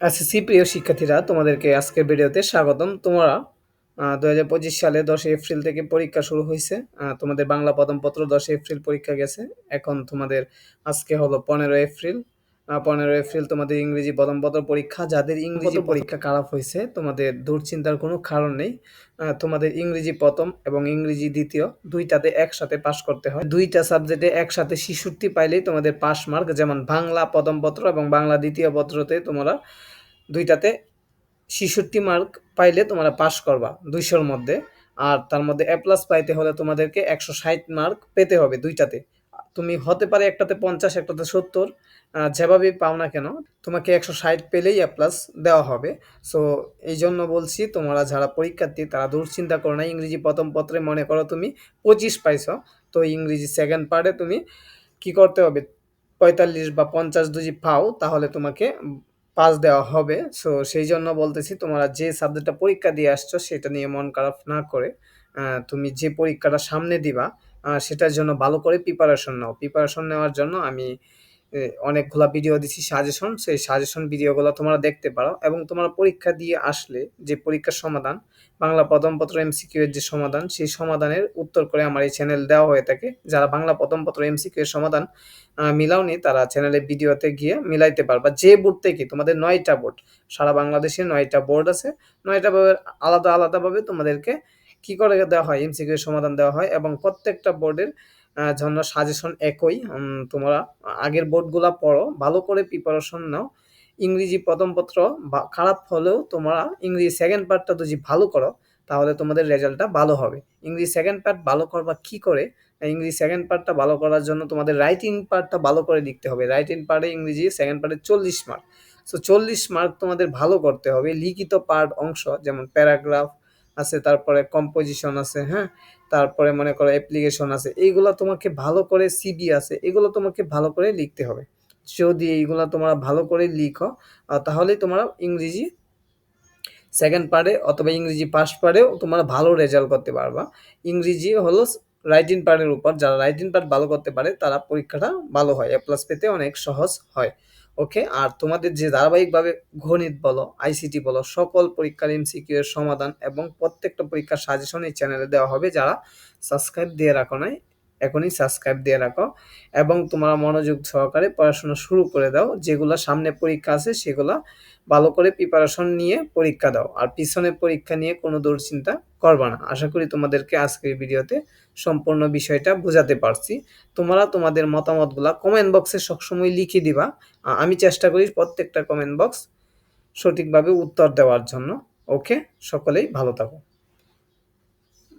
SSC প্রিয় শিক্ষার্থীরা, তোমাদেরকে আজকের ভিডিওতে স্বাগতম। তোমরা দু হাজার পঁচিশ সালে দশই এপ্রিল থেকে পরীক্ষা শুরু হয়েছে। তোমাদের বাংলা পদমপত্র দশই এপ্রিল পরীক্ষা গেছে। এখন তোমাদের আজকে হলো পনেরো এপ্রিল। পনেরো এপ্রিল তোমাদের ইংরেজি প্রথমপত্র পরীক্ষা। যাদের ইংরেজি পরীক্ষা খারাপ হয়েছে তোমাদের দুশ্চিন্তার কোনো কারণ নেই। তোমাদের ইংরেজি প্রথম এবং ইংরেজি দ্বিতীয় দুইটাতে একসাথে পাশ করতে হয়। দুইটা সাবজেক্টে একসাথে শিশুটি পাইলেই তোমাদের পাস মার্ক যেমন বাংলা প্রথম পত্র এবং বাংলা দ্বিতীয় পত্রতে তোমরা দুইটাতে ছেষট্টি মার্ক পাইলে তোমরা পাস করবা দুইশোর মধ্যে। আর তার মধ্যে এ প্লাস পাইতে হলে তোমাদেরকে একশো ষাট মার্ক পেতে হবে দুইটাতে। তুমি হতে পারে একটাতে পঞ্চাশ, একটাতে সত্তর যেভাবেই পাও না কেন, তোমাকে একশো ষাট পেলেই এ প্লাস দেওয়া হবে। সো এই জন্য বলছি, তোমরা যারা পরীক্ষার্থী, তারা দুশ্চিন্তা করো না। ইংরেজি প্রথম পত্রে মনে করো তুমি পঁচিশ পাইছ। তো ইংরেজি সেকেন্ড পার্টে তুমি কি করতে হবে? পঁয়তাল্লিশ বা পঞ্চাশ যদি পাও, তাহলে তোমাকে পাস দেওয়া হবে। সো সেই জন্য বলতেছি, তোমরা যে সাবজেক্টটা পরীক্ষা দিয়ে আসছো, সেটা নিয়ে মন খারাপ না করে তুমি যে পরীক্ষাটা সামনে দিবা সেটার জন্য ভালো করে প্রিপারেশন নাও। প্রিপারেশন নেওয়ার জন্য আমি অনেকগুলা ভিডিও দিচ্ছি সাজেশন সেই সাজেশন ভিডিওগুলো তোমরা দেখতে পারো এবং তোমরা পরীক্ষা দিয়ে আসলে যে পরীক্ষার সমাধান, বাংলা প্রথম পত্র এমসিকিউ এর যে সমাধান, সেই সমাধানের উত্তর করে আমার এই চ্যানেল দেওয়া হয়ে থাকে। যারা বাংলা প্রথম পত্র এমসিকিউ এর সমাধান মিলাওনি, তারা চ্যানেলের ভিডিওতে গিয়ে মিলাইতে পারবা। যে বোর্ড থেকে, তোমাদের নয়টা বোর্ড সারা বাংলাদেশে নয়টা বোর্ড আছে। নয়টা বোর্ডের আলাদা আলাদাভাবে তোমাদেরকে কি করে দেওয়া হয়? এমসিকিউ সমাধান দেওয়া হয় এবং প্রত্যেকটা বোর্ডের জন্য সাজেশন একই। তোমরা আগের বোর্ডগুলা পড়ো, ভালো করে প্রিপারেশন নাও। ইংরেজি প্রথম পত্র খারাপ হলেও তোমরা ইংরেজি সেকেন্ড পার্টটা যদি ভালো করো, তাহলে তোমাদের রেজাল্টটা ভালো হবে। ইংরেজি সেকেন্ড পার্ট ভালো করবা কি করে? ইংরেজি সেকেন্ড পার্টটা ভালো করার জন্য তোমাদের রাইটিং পার্টটা ভালো করে লিখতে হবে। রাইটিং পার্টে ইংরেজি সেকেন্ড পার্টে চল্লিশ মার্ক সো চল্লিশ মার্ক তোমাদের ভালো করতে হবে। লিখিত পার্ট অংশ যেমন প্যারাগ্রাফ আছে, তারপরে কম্পোজিশন আছে হ্যাঁ? তারপরে মনে করো অ্যাপ্লিকেশন আছে। এইগুলো তোমাকে ভালো করে সিবি আছে, এগুলো তোমাকে ভালো করে লিখতে হবে। যদি এইগুলো তোমরা ভালো করে লিখো তাহলেই তোমরা ইংরেজি সেকেন্ড পার্টে অথবা ইংরেজি পাস পার্টেও তোমরা ভালো রেজাল্ট করতে পারবা। ইংরেজি হলো রাইটিং পার্টের উপর, যারা রাইটিং পার্ট ভালো করতে পারে, তারা পরীক্ষাটা ভালো হয়। এ প্লাস পেতে অনেক সহজ হয়। ওকে আর তোমাদের যে ধারাবাহিকভাবে গণিত বলো আইসিটি বলো, সকল পরীক্ষার এমসিকিউ এর সমাধান এবং প্রত্যেকটা পরীক্ষার সাজেশন এই চ্যানেলে দেওয়া হবে যারা সাবস্ক্রাইব দিয়ে রাখো নাই। এখনই সাবস্ক্রাইব দিয়ে রাখো এবং তোমরা মনোযোগ সহকারে পড়াশোনা শুরু করে দাও। যেগুলো সামনে পরীক্ষা আছে সেগুলো ভালো করে প্রিপারেশন নিয়ে পরীক্ষা দাও। আর পিছনে পরীক্ষা নিয়ে কোনো দুশ্চিন্তা করবা না। আশা করি তোমাদেরকে আজকের ভিডিওতে সম্পূর্ণ বিষয়টা বোঝাতে পারছি। তোমরা তোমাদের মতামতগুলা কমেন্ট বক্সে সবসময় লিখে দিবা। আমি চেষ্টা করি প্রত্যেকটা কমেন্ট বক্স সঠিকভাবে উত্তর দেওয়ার জন্য। ওকে সকলেই ভালো থাকো।